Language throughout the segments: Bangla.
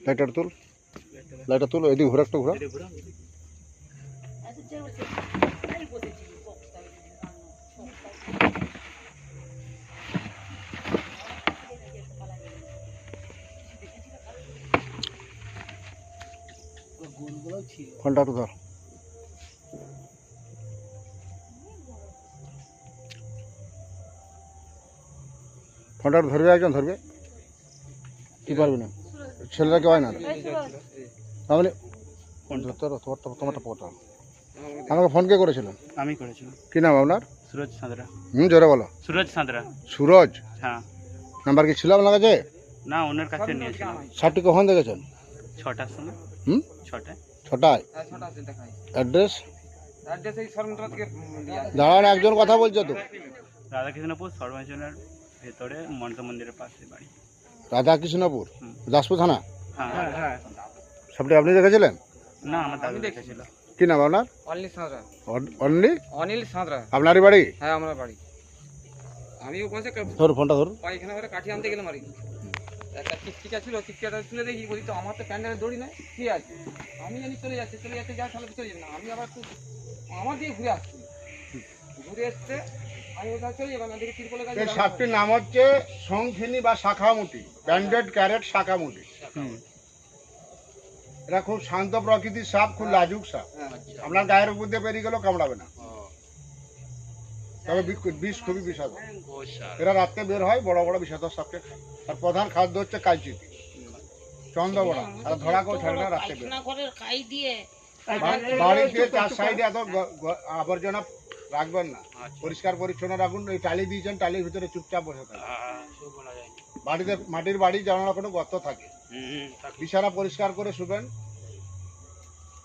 লাইটার তুল লাইটার তুল এদিকে ঘোরা একটা ঘোরা ফোনটা একটু ধর ফোনটা একটু ধরবে একজন ধরবে কি পারবি না? ছেলেরা কেউ হয় না? তাহলে তোর তোমারটা তোমারটা পোটা। আমাকে ফোন কে করেছিলেন আমি করেছিলাম। কি নাম আপনার? সুরজ সাঁতরা। হুম জোরে বলো। সুরজ সাঁতরা। সুরজ? হ্যাঁ। নাম্বার কি ছিল আপনার কাছে? না ওনার কাছে নিয়েছিলাম সাপটি কখন দেখেছেন? ছটার সময়। হুম? ছটায়। ছটায়? অ্যাড্রেস? দাঁড়ান একজন কথা বলছে তো। রাধাকৃষ্ণপুর সর্বজনের ভেতরে মন্ত্র মন্দিরের পাশে বাড়ি। রাধাকৃষ্ণপুর। দাসপুর থানা? হ্যাঁ সাপটি আপনি দেখেছিলেন? না আমার দাদু দেখেছিল। কি নাম আপনার? অনিল সাঁতরা। অনলি? অনিল সাঁতরা। আপনারই বাড়ি? হ্যাঁ আমার বাড়ি। আমি ওখানে ধর ফোনটা ধর। পায়খানা করে কাঠি আনতে গেলাম আর কি। একটা ছিল তুলে দেখি বলি তো আমার তো প্যান্ডেলে দড়ি নাই কি আছে? আমি জানি চলে যাচ্ছে চলে যাচ্ছে যা তাহলে চলে যাবে না। আমি আবার খুব আমার দিয়ে ঘুরে আসছি। ঘুরে এসছে এই সাপটির নাম হচ্ছে শঙ্খিনী বা শাখামুটি ব্যান্ডেড ক্যারেট শাখামুটি। এটা খুব শান্ত প্রকৃতির সাপ খুব লাজুক সাপ। হ্যাঁ আপনার গায়ের উপর দিয়ে বেরিয়ে গেলেও কামড়াবে না। তবে বিষ খুবই বিষাদ এরা রাত্রে বের হয় বড় বড় বিষাদর সাপকে। খায় আর প্রধান খাদ্য হচ্ছে কালচিতি চন্দ্রবড়া। আর ধরা কেউ ছাড়ে না রাত্রে বের। করে খাই দিয়ে। বাড়িতে চার সাইডে এত আবর্জনা রাখবেন না। পরিষ্কার পরিচ্ছন্ন রাখুন এই টালি দিয়েছেন টালির ভিতরে চুপচাপ বসে থাকুন। বাড়িতে মাটির বাড়ি জানালা কোনো গর্ত থাকে। বিছানা পরিষ্কার করে শুবেন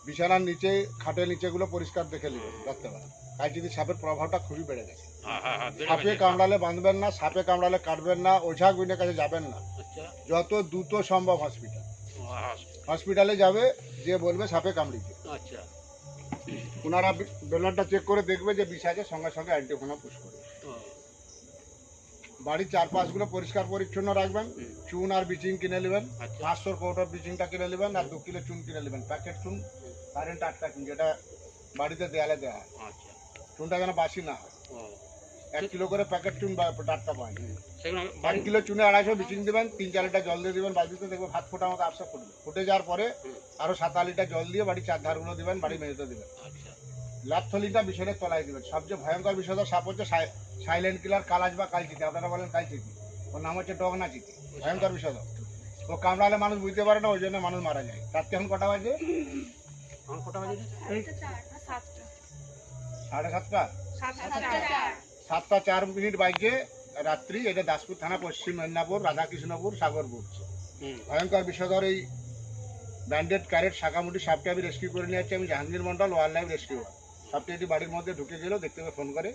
বিছানার নিচে খাটের নিচেগুলো পরিষ্কার দেখে নেবেন রাত্রেবেলা তাই যদি সাপের প্রভাবটা খুবই বেড়ে গেছে। সাপে কামড়ালে বাঁধবেন না সাপে কামড়ালে কাটবেন না ওঝা গুইনের কাছে যাবেন না। যত দ্রুত সম্ভব হসপিটাল হসপিটালে যাবে যে বলবে সাপে কামড়িছে ওনারা বেলারটা চেক করে দেখবে যে বিষ আছে সঙ্গে সঙ্গে অ্যান্টিফোনা পুষ করবে বাড়ির চারপাশগুলো পরিষ্কার পরিচ্ছন্ন রাখবেন চুন আর ব্লিচিং কিনে নেবেন পাঁচশোর কৌটোর বিচিংটা কিনে নেবেন আর দু কিলো চুন কিনে নেবেন প্যাকেট চুন কারেন্ট আটকা চুন যেটা বাড়িতে দেওয়ালে দেওয়া হয়। চুনটা যেন বাসি না হয়। এক কিলো করে প্যাকেট চুন বা টাটকা পায় এক কিলো চুনে আড়াইশো বিচিং দেবেন তিন চার লিটার জল দিয়ে দেবেন বাড়িতে দেখবে ভাত ফোটা মতো আপসা ফুটবে। ফুটে যাওয়ার পরে আরও সাত আট লিটার জল দিয়ে বাড়ির চার ধারগুলো দেবেন বাড়ি মেঝেতে দেবেন। লাথলিটা বিষয়টা তলায় দেবেন। সবচেয়ে ভয়ঙ্কর বিষয় সাপ হচ্ছে সাইলেন্ট কিলার কালাজ বা কালচিতি আপনারা বলেন কালচিতি ওর নাম হচ্ছে ডগনা চিতি ভয়ঙ্কর বিষয় ও কামড়ালে মানুষ বুঝতে পারে না ওই জন্য মানুষ মারা যায়। রাত্রে এখন কটা বাজে? সাড়ে সাতটা সাতটা। চার মিনিট বাইকে রাত্রি এটা দাসপুর থানা পশ্চিম মেদিনীপুর রাধাকৃষ্ণপুর সাগরপুর। ভয়ঙ্কর বিষধর এই ব্যান্ডেড ক্যারেট শাখামুটি সাপকে আমি রেস্কিউ করে নিয়ে যাচ্ছি। আমি Jahangir Mondal wild life rescue. সাপটি এটি বাড়ির মধ্যে ঢুকে গেল দেখতে পেয়ে ফোন করে।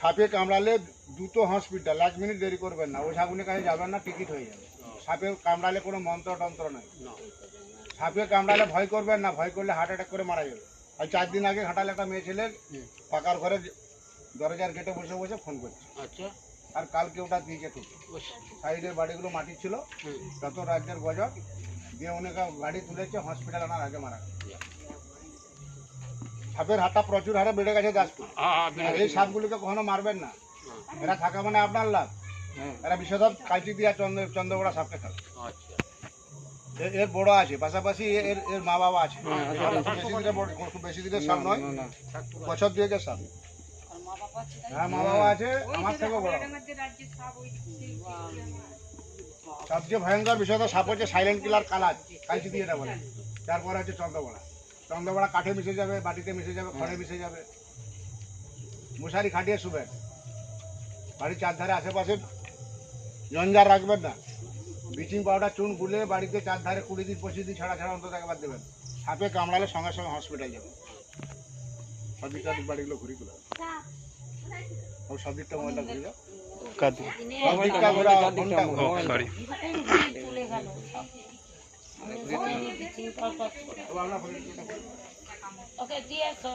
সাপে কামড়ালে দ্রুত হসপিটাল এক মিনিট দেরি করবেন না। ওই সাগুনের কাছে যাবেন না টিকিট হয়ে যাবে। সাপে কামড়ালে কোনো মন্ত্র টন্ত্র নাই। সাপে কামড়ালে ভয় করবেন না ভয় করলে হার্ট অ্যাটাক করে মারা যাবে। আর চার দিন আগে ঘাটালে একটা মেয়ে ছেলে পাকার ঘরে দরজার গেটে বসে বসে ফোন করছে। আর কালকে ওটা দিয়েছে ঠিক। সাইডের বাড়িগুলো মাটির ছিল যত রাজ্যের গজব দিয়ে অনেক গাড়ি তুলেছে হসপিটাল আনার আগে মারা সাপের হাতটা প্রচুর হারে বেড়ে গেছে দাসপুর। এই সাপগুলিকে কখনো মারবেন না। এরা থাকা মানে আপনার লাভ। এরা বিশদব কালচি দিয়া চন্দ্র চন্দ্রবড়া সাপকে খাবে এর- এর বড় আছে পাশাপাশি এর এর- মা বাবা আছে। দিনের খুব বেশি দিনের সাপ নয়। বছর দুয়েকের সাপ। হ্যাঁ মা বাবা আছে আমার থেকেও বড়। সবচেয়ে ভয়ঙ্কর বিষয় তো সাপ হচ্ছে সাইলেন্ট কিলার কালাজ কালচি দিয়ে এটা বলে। তারপরে হচ্ছে চন্দ্রবড়া। চন্দ্রবড়া কাঠে মিশে যাবে বাটিতে মিশে যাবে খড়ে মিশে যাবে। মশারি খাটিয়ে শুবেন বাড়ির চারধারে আশেপাশে জঞ্জার রাখবেন না। ব্লিচিং পাউডার চুন গুলে বাড়িতে চারধারে কুড়ি দিন পঁচিশ দিন ছাড়া ছাড়া অন্তত একবার দেবেন। সাপে কামড়ালে সঙ্গে সঙ্গে হসপিটাল যাবেন সব বাড়িগুলো ঘুরি গুলো ও সব দিকটা মোবাইলটা ঘুরি দাও সব দিকটা ঘোরা ফোনটা ঘোরাও। সরি চলে গেল তবে আমরা ফোনটা ঘুরি। ওকে দিয়ে এসো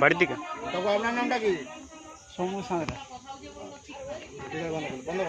বাড়ির দিকে? তবু আপনার নামটা কি? সৌম্য সাঁতরা। বন্ধ